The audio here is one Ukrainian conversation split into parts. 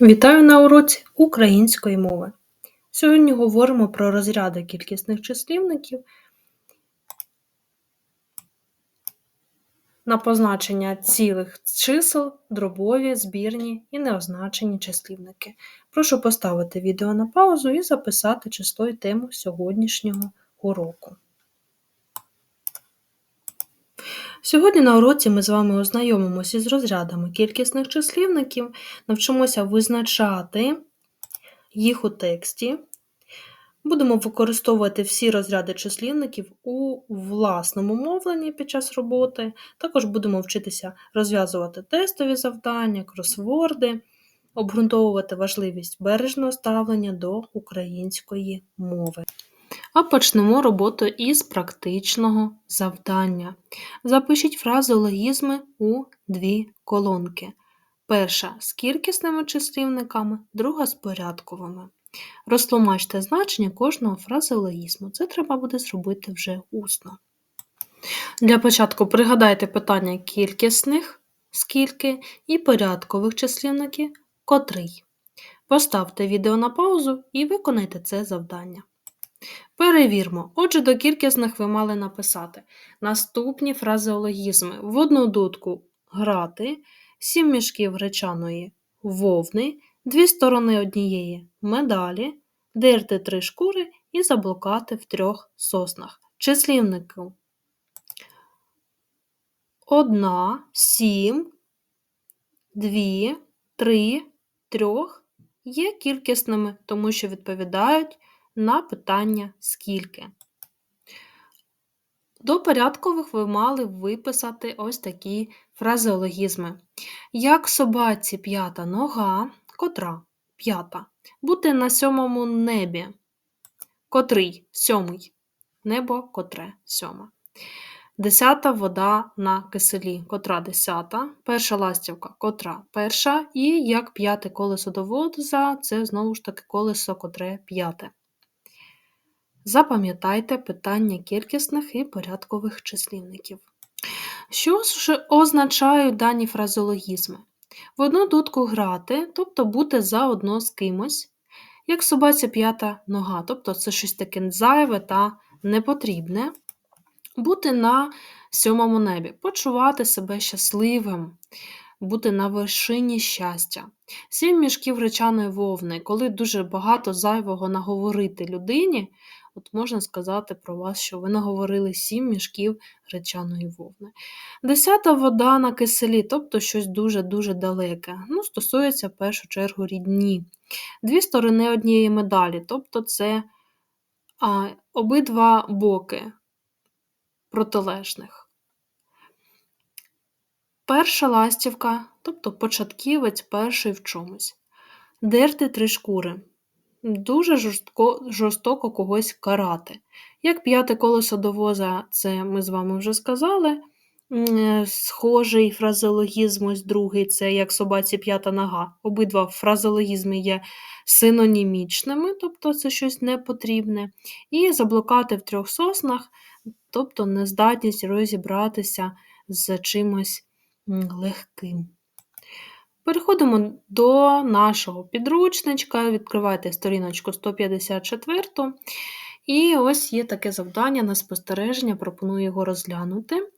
Вітаю на уроці української мови. Сьогодні говоримо про розряди кількісних числівників на позначення цілих чисел, дробові, збірні і неозначені числівники. Прошу поставити відео на паузу і записати число і тему сьогоднішнього уроку. Сьогодні на уроці ми з вами ознайомимося з розрядами кількісних числівників, навчимося визначати їх у тексті. Будемо використовувати всі розряди числівників у власному мовленні під час роботи. Також будемо вчитися розв'язувати тестові завдання, кросворди, обґрунтовувати важливість бережного ставлення до української мови. А почнемо роботу із практичного завдання. Запишіть фразеологізми у дві колонки. Перша з кількісними числівниками, друга з порядковими. Розтлумачте значення кожного фразеологізму. Це треба буде зробити вже усно. Для початку пригадайте питання кількісних скільки і порядкових числівників котрий. Поставте відео на паузу і виконайте це завдання. Перевірмо. Отже, до кількісних ви мали написати наступні фразеологізми: в одну дудку грати, сім мішків гречаної вовни, дві сторони однієї медалі, дерти три шкури і заблукати в трьох соснах. Числівнику одна, сім, дві, три, трьох є кількісними, тому що відповідають на питання скільки. До порядкових ви мали виписати ось такі фразеологізми. Як собаці п'ята нога, котра п'ята. Бути на сьомому небі. Котрий сьомий. Небо котре сьоме. Десята вода на киселі, котра десята. Перша ластівка, котра перша. І як п'яте колесо до водза, це знову ж таки колесо котре п'яте. Запам'ятайте питання кількісних і порядкових числівників. Що ж означають дані фразеологізми? В одну дудку грати, тобто бути заодно з кимось, як собаця п'ята нога, тобто це щось таке зайве та непотрібне. Бути на сьомому небі, почувати себе щасливим, бути на вершині щастя. Сім мішків речаної вовни, коли дуже багато зайвого наговорити людині, От можна сказати про вас, що ви наговорили сім мішків гречаної вовни. Десята вода на киселі, тобто щось дуже-дуже далеке. Ну, Стосується в першу чергу рідні. Дві сторони однієї медалі, тобто це а, обидва боки протилежних. Перша ластівка, тобто початківець перший в чомусь. Дерти три шкури дуже жорстко жорстоко когось карати. Як п'яте колесо до воза, це ми з вами вже сказали. Е, схожий фразеологізм, ось другий це як собаці п'ята нога. Обидва фразеологізми є синонімічними, тобто це щось непотрібне. І заблукати в трьох соснах, тобто нездатність розібратися з чимось легким. Переходимо до нашого підручничка, відкривайте сторіночку 154. І ось є таке завдання на спостереження, пропоную його розглянути.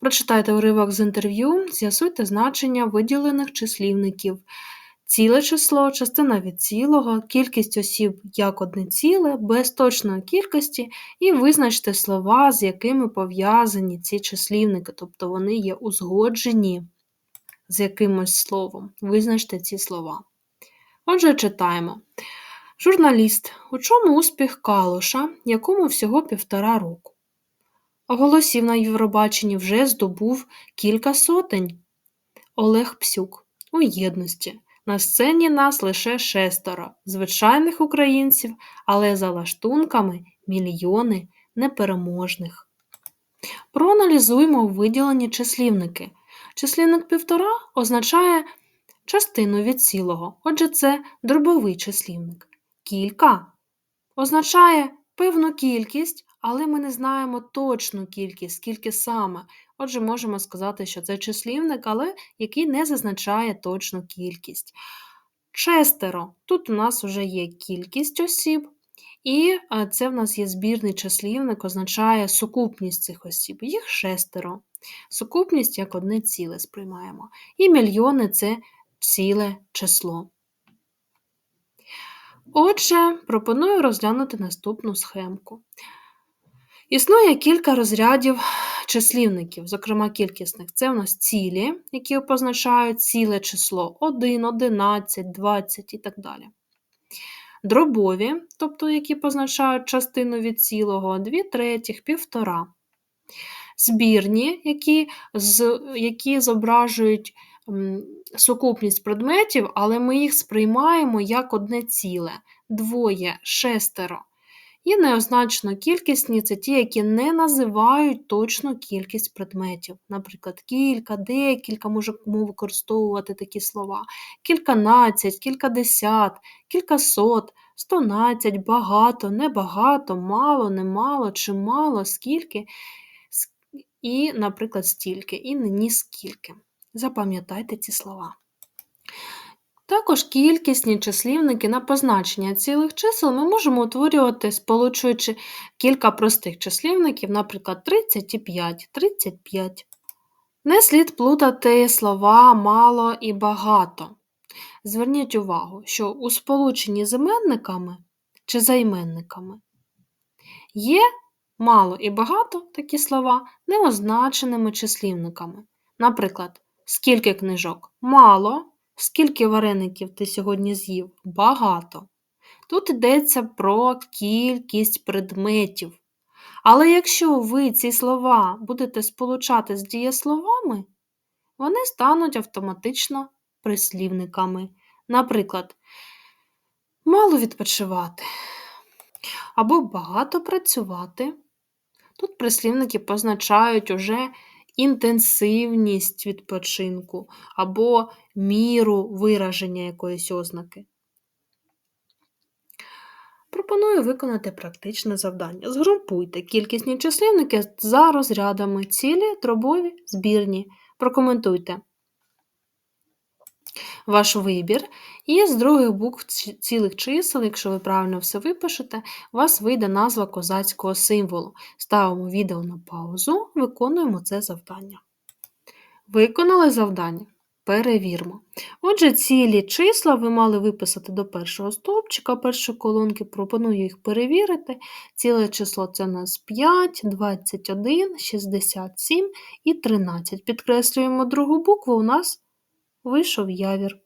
Прочитайте уривок з інтерв'ю, з'ясуйте значення виділених числівників, ціле число, частина від цілого, кількість осіб як одне ціле, без точної кількості, і визначте слова, з якими пов'язані ці числівники, тобто вони є узгоджені з якимось словом. Визначте ці слова. Отже, читаємо. Журналіст. У чому успіх Калоша, якому всього півтора року? Голосів на Євробаченні вже здобув кілька сотень. Олег Псюк. У єдності. На сцені нас лише шестеро, звичайних українців, але за лаштунками мільйони непереможних. Проаналізуємо виділені числівники. Числівник півтора означає частину від цілого, отже, це дробовий числівник. Кілька означає певну кількість, але ми не знаємо точну кількість, скільки саме. Отже, можемо сказати, що це числівник, але який не зазначає точну кількість. шестеро. Тут у нас вже є кількість осіб, і це в нас є збірний числівник, означає сукупність цих осіб. Їх шестеро. Сукупність як одне ціле сприймаємо. І мільйони це ціле число. Отже, пропоную розглянути наступну схемку. Існує кілька розрядів числівників, зокрема кількісних. Це у нас цілі, які позначають ціле число 1, 11, 20 і так далі. Дробові, тобто які позначають частину від цілого, 2 третіх, півтора. Збірні, які, з, які зображують сукупність предметів, але ми їх сприймаємо як одне ціле, двоє, шестеро. І неозначено кількісні це ті, які не називають точну кількість предметів. Наприклад, кілька, декілька можемо використовувати такі слова, кільканадцять, кількадесят, кількасот, стонадцять, багато, небагато, мало, немало, чимало, скільки, і, наприклад, стільки, і ні скільки. Запам'ятайте ці слова. Також кількісні числівники на позначення цілих чисел ми можемо утворювати, сполучуючи кілька простих числівників, наприклад, 35, 35. Не слід плутати слова мало і багато. Зверніть увагу, що у сполученні з іменниками чи займенниками є мало і багато такі слова неозначеними числівниками. Наприклад, скільки книжок мало. Скільки вареників ти сьогодні з'їв? Багато. Тут йдеться про кількість предметів. Але якщо ви ці слова будете сполучати з дієсловами, вони стануть автоматично прислівниками. Наприклад, мало відпочивати або багато працювати. Тут прислівники позначають уже інтенсивність відпочинку або міру вираження якоїсь ознаки. Пропоную виконати практичне завдання. Згрупуйте кількісні числівники за розрядами цілі, дробові, збірні. Прокоментуйте ваш вибір. І з других букв цілих чисел, якщо ви правильно все випишете, у вас вийде назва козацького символу. Ставимо відео на паузу, виконуємо це завдання. Виконали завдання? Перевірмо. Отже, цілі числа ви мали виписати до першого стовпчика, першої колонки, пропоную їх перевірити. Ціле число це у нас 5, 21, 67 і 13. Підкреслюємо другу букву, у нас вийшов явір.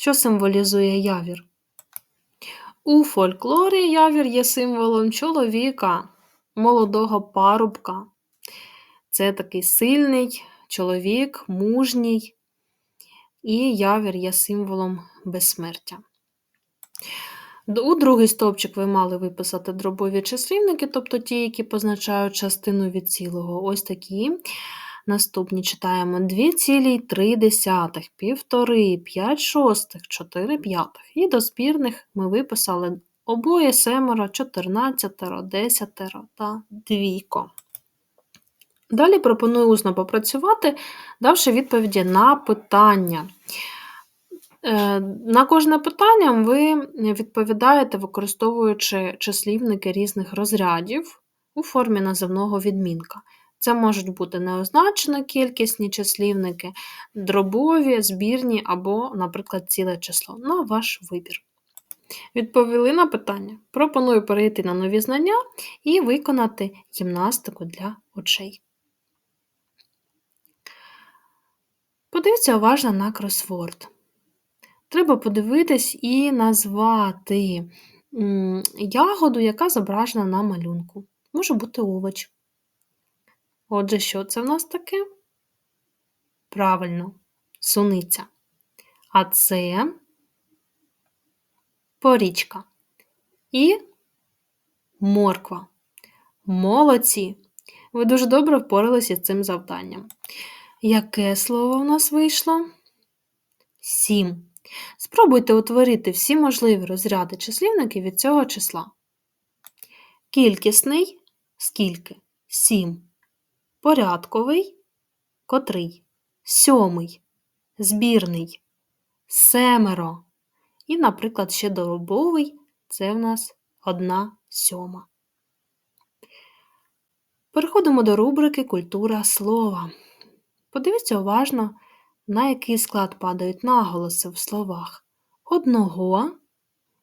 Що символізує явір? У фольклорі явір є символом чоловіка, молодого парубка. Це такий сильний чоловік, мужній, і явір є символом безсмертя. У другий стовпчик ви мали виписати дробові числівники, тобто ті, які позначають частину від цілого. Ось такі. Наступні читаємо 2,3, півтори, 5 шостих, 4 п'ятих. І до спірних ми виписали обоє семеро, 14, 10 та двійко. Далі пропоную усно попрацювати, давши відповіді на питання. Е, на кожне питання ви відповідаєте, використовуючи числівники різних розрядів у формі називного відмінка. Це можуть бути неозначено кількісні числівники, дробові, збірні або, наприклад, ціле число на ваш вибір. Відповіли на питання. Пропоную перейти на нові знання і виконати гімнастику для очей. Подивіться уважно на кросворд. Треба подивитись і назвати ягоду, яка зображена на малюнку. Може бути овоч. Отже, що це в нас таке? Правильно, суниця. А це порічка і морква. Молодці! Ви дуже добре впоралися з цим завданням. Яке слово в нас вийшло? Сім. Спробуйте утворити всі можливі розряди числівників від цього числа. Кількісний скільки? Сім порядковий, котрий, сьомий, збірний, семеро, І, наприклад, ще дробовий це в нас 1 сьома. Переходимо до рубрики Культура слова. Подивіться уважно, на який склад падають наголоси в словах одного,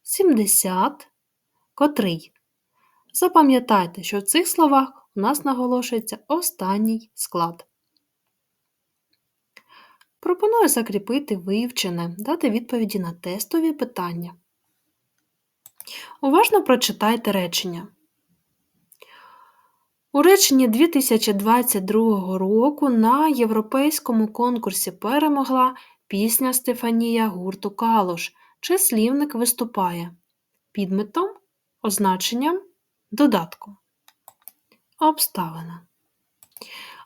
70, котрий. Запам'ятайте, що в цих словах у нас наголошується останній склад. Пропоную закріпити вивчене, дати відповіді на тестові питання. Уважно прочитайте речення. У реченні 2022 року на європейському конкурсі перемогла пісня Стефанія гурту Калуш. Числівник виступає підметом, означенням, додатком. Обставина.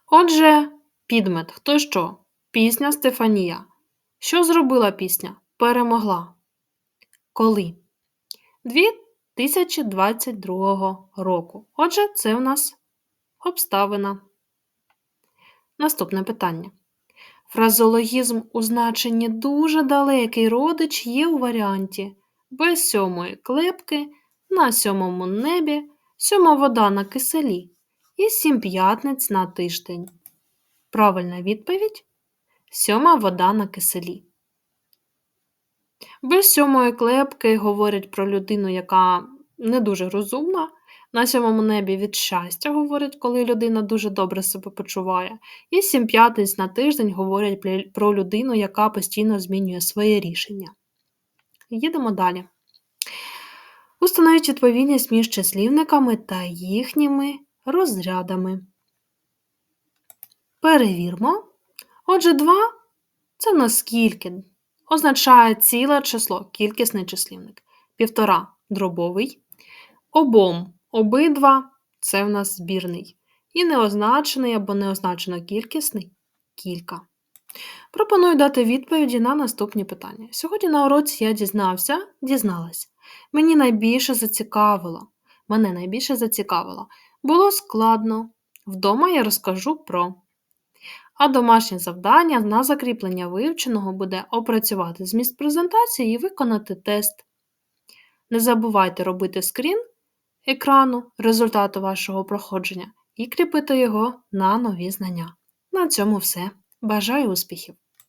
Отже, підмет. Хто що? Пісня Стефанія. Що зробила пісня? Перемогла. Коли? 2022 року. Отже, це в нас обставина. Наступне питання. Фразологізм у значенні дуже далекий родич є у варіанті без сьомої клепки, на сьомому небі, сьома вода на киселі і сім п'ятниць на тиждень. Правильна відповідь сьома вода на киселі. Без сьомої клепки говорять про людину, яка не дуже розумна. На сьомому небі від щастя говорять, коли людина дуже добре себе почуває. І сім п'ятниць на тиждень говорять про людину, яка постійно змінює своє рішення. Їдемо далі. Установіть відповідність між числівниками та їхніми розрядами. Перевірмо. Отже, 2 це в нас скільки? Означає ціле число, кількісний числівник. Півтора дробовий. Обом обидва це в нас збірний. І неозначений або неозначено кількісний кілька. Пропоную дати відповіді на наступні питання. Сьогодні на уроці я дізнався, дізналась. Мені найбільше зацікавило. Мене найбільше зацікавило. Було складно. Вдома я розкажу про. А домашнє завдання на закріплення вивченого буде опрацювати зміст презентації і виконати тест. Не забувайте робити скрін екрану результату вашого проходження і кріпити його на нові знання. На цьому все. Бажаю успіхів!